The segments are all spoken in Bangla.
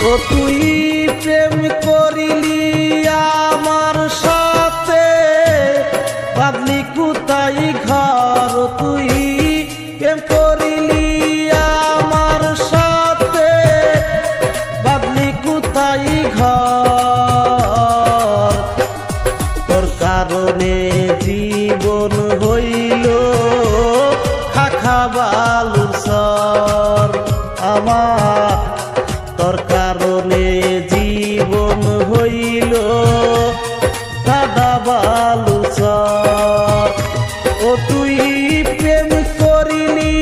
ও তুই প্রেম করিলি বালুর ও তুই প্রেম করিলি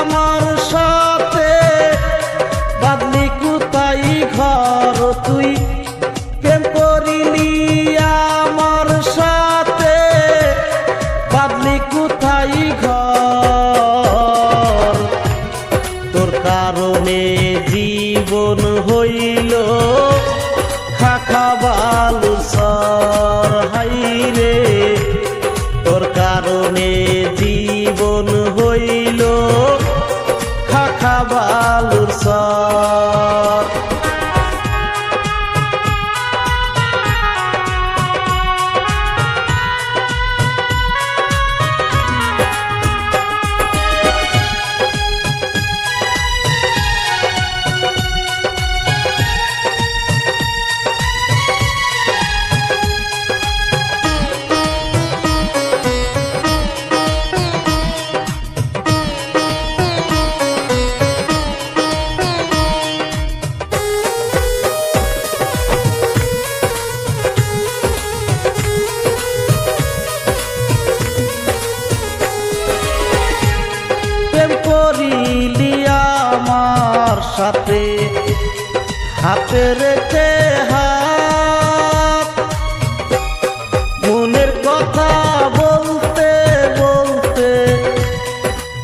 আমার সাথে। বাদলি কোথায় ঘর? তুই প্রেম করিলি আমার সাথে। বাদলি কোথায় ঘর? তোর কারণে জীবন হইল খাখা বালু সর হাইরে তোর কারণে জীবন হাতে রেখে হাত। মনের কথা বলতে বলতে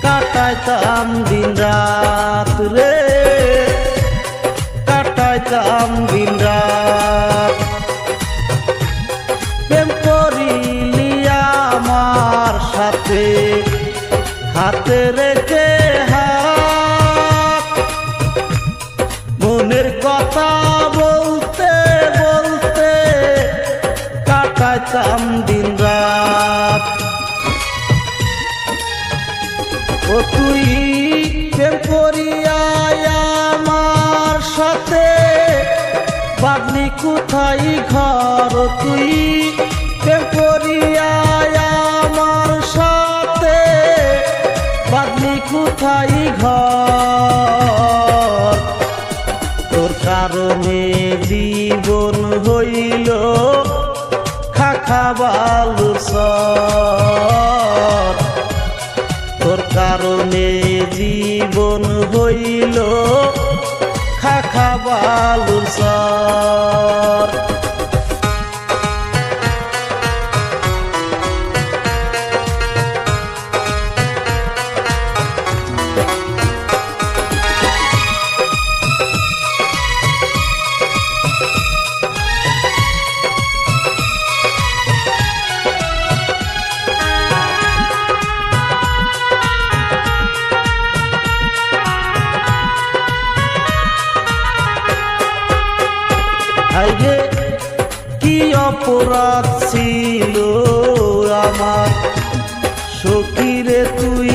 কাটাইতাম দিন রাত রে। কাটাইতাম দিন রাত। প্রেম করিলি আমার সাথে, হাতে রেখে বাদলি কোথায় ঘর তুই? আমার সাথে বাদলি কোথায় ঘর? তোর কারণে জীবন হইল খাখা বালুর সর। alırsa হাইরে কি অপরাধ ছিল আমার? সখীরে তুই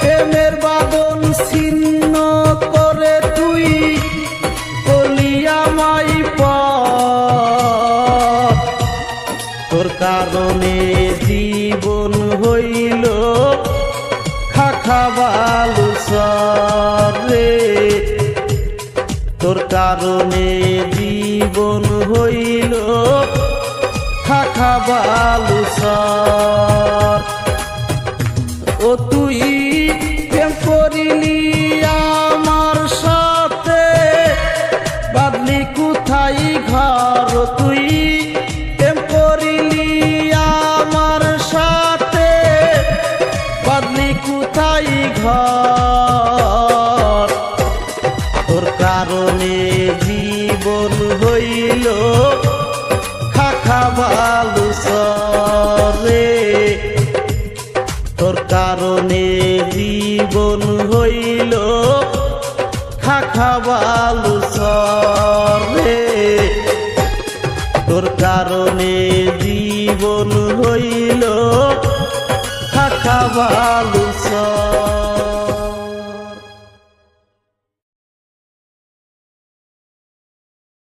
প্রেমের বাদন ছিন্ন করে তুই কলিয়ামাই তোর কারণে জীবন হইল খাখা বালু রে তোর কারণে জীবন হইল খাখা বালু ও তুই প্রেম করিলি আমার সাথে। বাদলি কোথায় ঘর কারণে জীবন হইল খাখাবালু সরে তোর কারণে জীবন হইল খাখা বালু সরে